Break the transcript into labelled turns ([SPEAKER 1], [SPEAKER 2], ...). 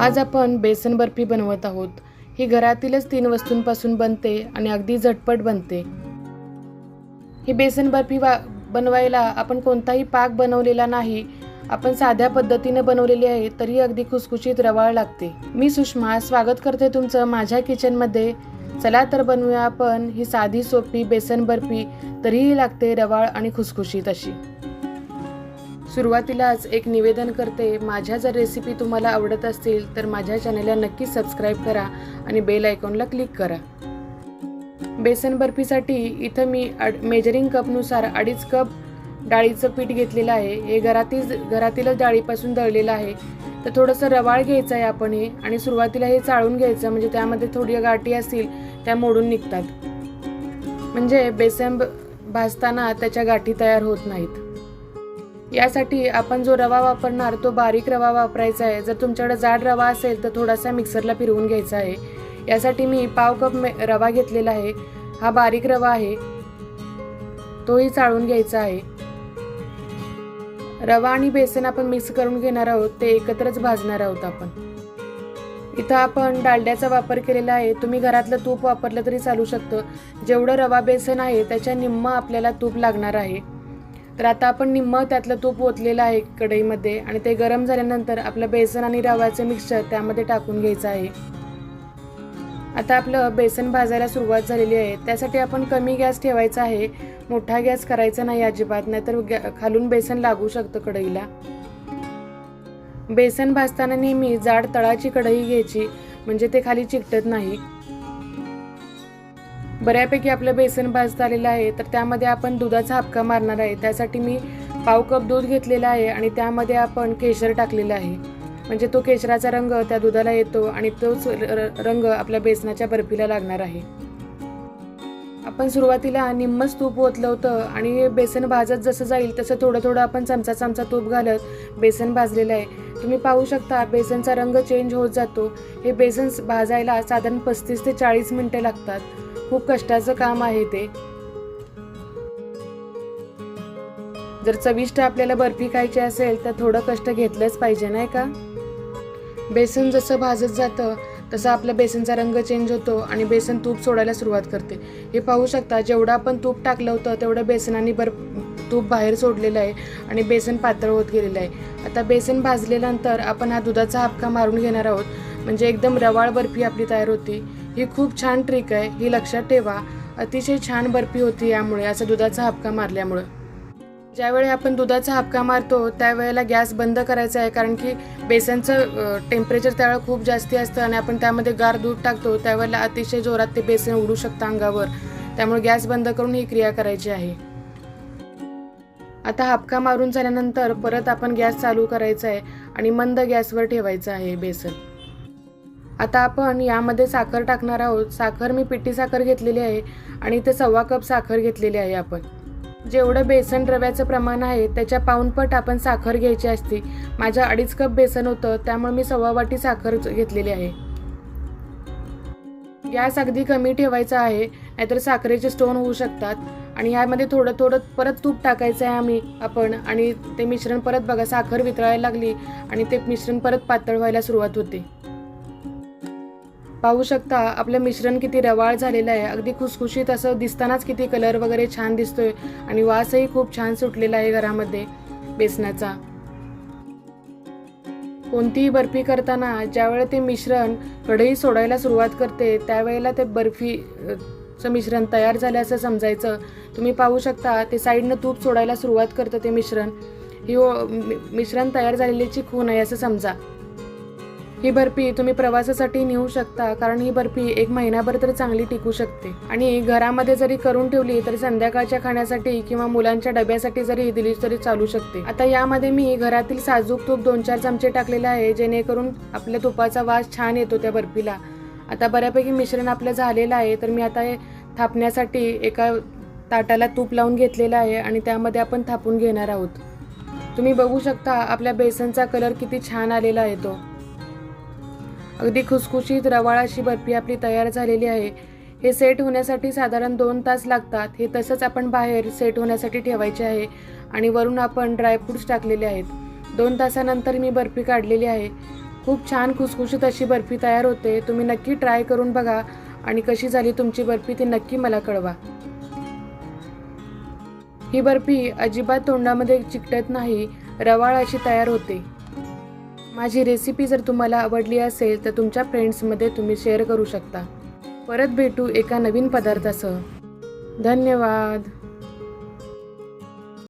[SPEAKER 1] आज आपण बेसन बर्फी बनवत आहोत. ही घरातीलच तीन वस्तूंपासून बनते आणि अगदी झटपट बनते. ही बेसन बर्फी वा बनवायला आपण कोणताही पाक बनवलेला नाही. आपण साध्या पद्धतीने बनवलेली आहे तरी अगदी खुसखुशीत रवाळ लागते. मी सुषमा स्वागत करते तुमचं माझ्या किचनमध्ये चला तर बनवूया आपण ही साधी सोपी बेसन बर्फी तरीही लागते रवाळ आणि खुसखुशीत अशी. सुरुवातीलाच एक निवेदन करते माझ्या जर रेसिपी तुम्हाला आवडत असतील तर माझ्या चॅनलला नक्की सबस्क्राईब करा आणि बेल आयकॉनला क्लिक करा. बेसन बर्फीसाठी इथं मी अड मेजरिंग कपनुसार अडीच कप डाळीचं पीठ घेतलेलं आहे. हे घरातील घरातीलच डाळीपासून दळलेलं आहे. तर थोडंसं रवाळ घ्यायचं आहे आपण हे आणि सुरुवातीला हे चाळून घ्यायचं म्हणजे त्यामध्ये थोडी गाठी असतील त्या मोडून निघतात. म्हणजे बेसन ब- भाजताना त्याच्या गाठी तयार होत नाहीत. यासाठी आपण जो रवा वापरणार तो बारीक रवा वापरायचा आहे. जर तुमच्याकडे जाड रवा असेल तर थोडासा मिक्सरला फिरवून घ्यायचा आहे. यासाठी मी पाव कप मे- रवा घेतलेला आहे. हा बारीक रवा आहे. तोही चाळून घ्यायचा आहे. रवा आणि बेसन आपण मिक्स करून घेणार आहोत. ते एकत्रच भाजणार आहोत आपण. इथं आपण डालड्याचा वापर केलेला आहे. तुम्ही घरातलं तूप वापरलं तरी चालू शकतं. जेवढं रवा बेसन आहे त्याच्या निम्म आपल्याला तूप लागणार आहे. तर आता आपण निम्मं त्यातलं तूप ओतलेलं आहे कढईमध्ये आणि ते गरम झाल्यानंतर आपलं बेसन आणि रव्याचं मिक्सचर त्यामध्ये टाकून घ्यायचं आहे. आता आपलं बेसन भाजायला सुरुवात झालेली आहे. त्यासाठी आपण कमी गॅस ठेवायचा आहे. मोठा गॅस करायचा नाही अजिबात नाहीतर गॅ- खालून बेसन लागू शकतं कढईला. बेसन भाजताना नेहमी जाड तळाची कढई घ्यायची म्हणजे ते खाली चिकटत नाही. बऱ्यापैकी आपलं बेसन भाजता आलेलं आहे तर त्यामध्ये आपण दुधाचा हापका मारणार आहे. त्यासाठी मी पाव कप दूध घेतलेलं आहे आणि त्यामध्ये आपण केशर टाकलेलं आहे. म्हणजे तो केशराचा रंग त्या दुधाला येतो आणि तोच र- रंग आपल्या बेसनाच्या बर्फीला लागणार आहे. आपण सुरुवातीला निम्मच तूप ओतलं होतं आणि बेसन भाजत जसं जाईल तसं थोडं थोडं आपण चमचा चमचा तूप घालत बेसन भाजलेलं आहे. तुम्ही पाहू शकता बेसनचा रंग चेंज होत जातो. हे बेसन भाजायला साधारण पस्तीस ते चाळीस मिनटं लागतात. खूप कष्टाचं काम आहे ते. जर चविष्ट आपल्याला बर्फी खायची असेल तर थोडं कष्ट घेतलंच पाहिजे नाही का? बेसन जसं भाजत जातं तसं आपला बेसनचा रंग चेंज होतो आणि बेसन तूप सोडायला सुरुवात करते. हे पाहू शकता जेवढं आपण तूप टाकलं होतं तेवढं बेसनाने बर तूप बाहेर सोडलेलं आहे आणि बेसन पातळ होत गेलेलं आहे. आता बेसन भाजल्यानंतर आपण हा दुधाचा हापका मारून घेणार आहोत. म्हणजे एकदम रवाळ बर्फी आपली तयार होती. ही खूप छान ट्रिक आहे. ही लक्षात ठेवा. अतिशय छान बर्फी होती यामुळे असं दुधाचा हापका मारल्यामुळं. ज्यावेळी आपण दुधाचा हापका मारतो त्यावेळेला गॅस बंद करायचा आहे कारण की बेसनचं टेम्परेचर त्यावेळेला खूप जास्ती असतं आणि आपण त्यामध्ये गार दूध टाकतो त्यावेळेला अतिशय जोरात ते बेसन उडू शकतं अंगावर. त्यामुळे गॅस बंद करून ही क्रिया करायची आहे. आता हापका मारून झाल्यानंतर परत आपण गॅस चालू करायचा आहे आणि मंद गॅसवर ठेवायचं आहे बेसन. आता आपण यामध्ये साखर टाकणार आहोत. साखर मी पिठी साखर घेतलेली आहे आणि ते सव्वा कप साखर घेतलेली आहे आपण. जेवढं बेसन रव्याचं प्रमाण आहे त्याच्या पाऊनपट आपण साखर घ्यायची असते. माझ्या अडीच कप बेसन होतं त्यामुळे मी सव्वा वाटी साखर घेतलेली आहे. गॅस अगदी कमी ठेवायचा आहे नाहीतर साखरेचे स्टोन होऊ शकतात. आणि यामध्ये थोडं थोडं परत तूप टाकायचं आहे आम्ही आपण. आणि ते मिश्रण परत बघा साखर वितळायला लागली आणि ते मिश्रण परत पातळ व्हायला सुरुवात होते. पाहू शकता आपलं मिश्रण किती रवाळ झालेलं आहे. अगदी खुसखुशीत असं दिसतानाच किती कलर वगैरे छान दिसतोय आणि वासही खूप छान सुटलेला आहे घरामध्ये बेसनाचा. कोणतीही बर्फी करताना ज्यावेळेला ते मिश्रण कढई सोडायला सुरुवात करते त्यावेळेला ते बर्फीचं मिश्रण तयार झालं असं समजायचं. तुम्ही पाहू शकता ते साईडनं तूप सोडायला सुरुवात करतं ते मिश्रण. ही मि- मिश्रण तयार झालेलीची खून आहे असं समजा. ही बर्फी तुम्ही प्रवासासाठी नेऊ शकता कारण ही बर्फी एक महिनाभर तर चांगली टिकू शकते. आणि घरामध्ये जरी करून ठेवली तरी संध्याकाळच्या खाण्यासाठी किंवा मुलांच्या डब्यासाठी जरी दिली तरी चालू शकते. आता यामध्ये मी घरातील साजूक तूप दोन चार चमचे टाकलेले आहे जेणेकरून आपल्या तुपाचा वास छान येतो त्या बर्फीला. आता बऱ्यापैकी मिश्रण आपलं झालेलं आहे तर मी आता हे थापण्यासाठी एका ताटाला तूप लावून घेतलेलं आहे आणि त्यामध्ये आपण थापून घेणार आहोत. तुम्ही बघू शकता आपल्या बेसनचा कलर किती छान आलेला आहे तो. अगदी खुसखुशीत रवाळ अशी बर्फी आपली तयार झालेली आहे. हे सेट होण्यासाठी साधारण दोन तास लागतात. हे तसंच आपण बाहेर सेट होण्यासाठी ठेवायचे आहे आणि वरून आपण ड्रायफ्रूट्स टाकलेले आहेत. दोन तासानंतर मी बर्फी काढलेली आहे. खूप छान खुसखुशीत अशी बर्फी तयार होते. तुम्ही नक्की ट्राय करून बघा आणि कशी झाली तुमची बर्फी ती नक्की मला कळवा. ही बर्फी अजिबात तोंडामध्ये चिकटत नाही. रवाळ अशी तयार होते. माझी रेसिपी जर तुम्हाला आवडली असेल तर तुमच्या फ्रेंड्समध्ये तुम्ही शेअर करू शकता. परत भेटू एका नवीन पदार्थासह. धन्यवाद.